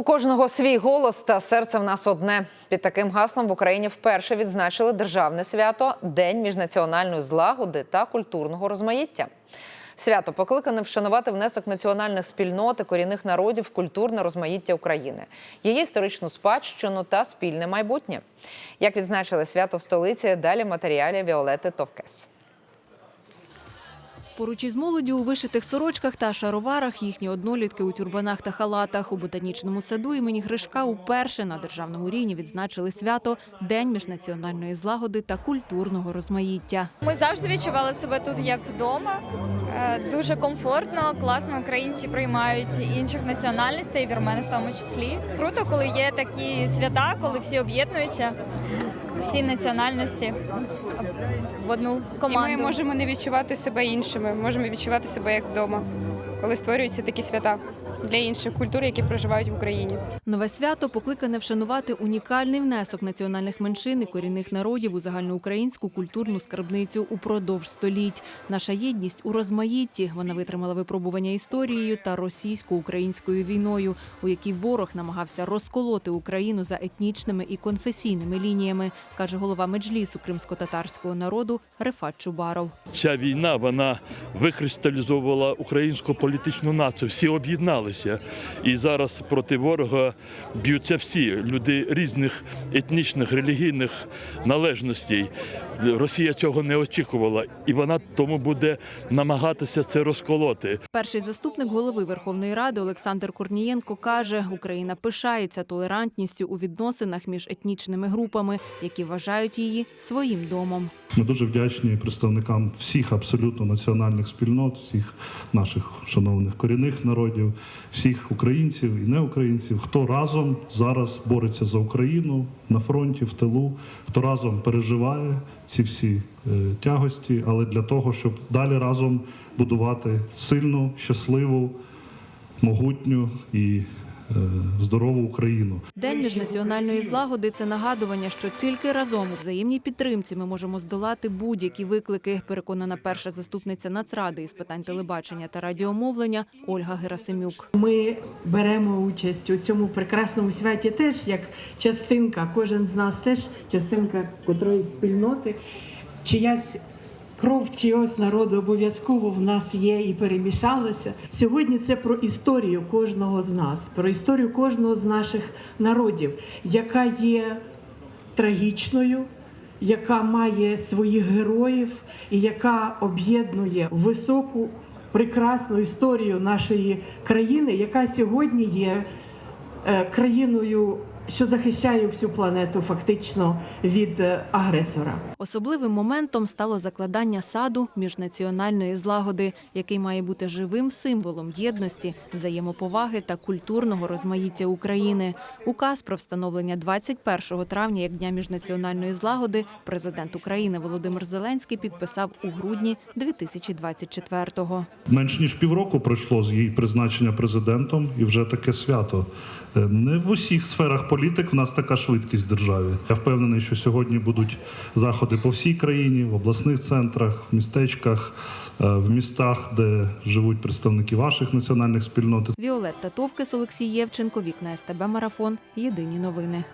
У кожного свій голос та серце в нас одне. Під таким гаслом в Україні вперше відзначили державне свято День міжнаціональної злагоди та культурного розмаїття. Свято покликане вшанувати внесок національних спільнот і корінних народів культурне розмаїття України, її історичну спадщину та спільне майбутнє. Як відзначили свято в столиці, далі матеріалі Віолети Товкес. Поруч із молоддю у вишитих сорочках та шароварах їхні однолітки у тюрбанах та халатах у ботанічному саду імені Гришка уперше на державному рівні відзначили свято День міжнаціональної злагоди та культурного розмаїття. Ми завжди відчували себе тут як вдома. Е, Дуже комфортно, класно українці приймають інших національностей, вірмени в тому числі. Круто, коли є такі свята, коли всі об'єднуються, всі національності в одну команду. І ми можемо не відчувати себе іншими, можемо відчувати себе як вдома, коли створюються такі свята для інших культур, які проживають в Україні. Нове свято покликане вшанувати унікальний внесок національних меншин і корінних народів у загальноукраїнську культурну скарбницю упродовж століть. Наша єдність у розмаїтті. Вона витримала випробування історією та російсько-українською війною, у якій ворог намагався розколоти Україну за етнічними і конфесійними лініями, каже голова меджлісу кримсько-татарського народу Рефат Чубаров. Ця війна вона викристалізовувала українську політичну націю. Всі об'єдналися. І зараз проти ворога б'ються всі люди різних етнічних, релігійних належностей. Росія цього не очікувала, і вона тому буде намагатися це розколоти. Перший заступник голови Верховної Ради Олександр Корнієнко каже, Україна пишається толерантністю у відносинах між етнічними групами, які вважають її своїм домом. Ми дуже вдячні представникам всіх абсолютно національних спільнот, всіх наших шановних корінних народів, всіх українців і неукраїнців, хто разом зараз бореться за Україну на фронті, в тилу, хто разом переживає ці всі е, тягості, але для того, щоб далі разом будувати сильну, щасливу, могутню і здорову Україну. День міжнаціональної злагоди це нагадування, що тільки разом у взаємній підтримці ми можемо здолати будь-які виклики. Переконана перша заступниця Нацради із питань телебачення та радіомовлення Ольга Герасимюк. Ми беремо участь у цьому прекрасному святі теж як частинка, кожен з нас теж частинка котрої спільноти, чиясь кров чогось народу обов'язково в нас є і перемішалася. Сьогодні це про історію кожного з нас, про історію кожного з наших народів, яка є трагічною. Яка має своїх героїв і яка об'єднує високу прекрасну історію нашої країни, яка сьогодні є е, країною, що захищає всю планету фактично від е, агресора. Особливим моментом стало закладання саду міжнаціональної злагоди, який має бути живим символом єдності, взаємоповаги та культурного розмаїття України. Указ про встановлення 21 травня як дня міжнаціональної злагоди президент України Володимир Зеленський підписав у грудні 2024-го. Менш ніж півроку пройшло з її призначення президентом, і вже таке свято. Е, Не в усіх сферах політик в нас така швидкість в державі. Я впевнений, що сьогодні будуть заходи по всій країні, в обласних центрах, в містечках, е, в містах, де живуть представники ваших національних спільнот. Віолетта Товкес, Олексій Євченко, Вікна СТБ Марафон. Єдині новини.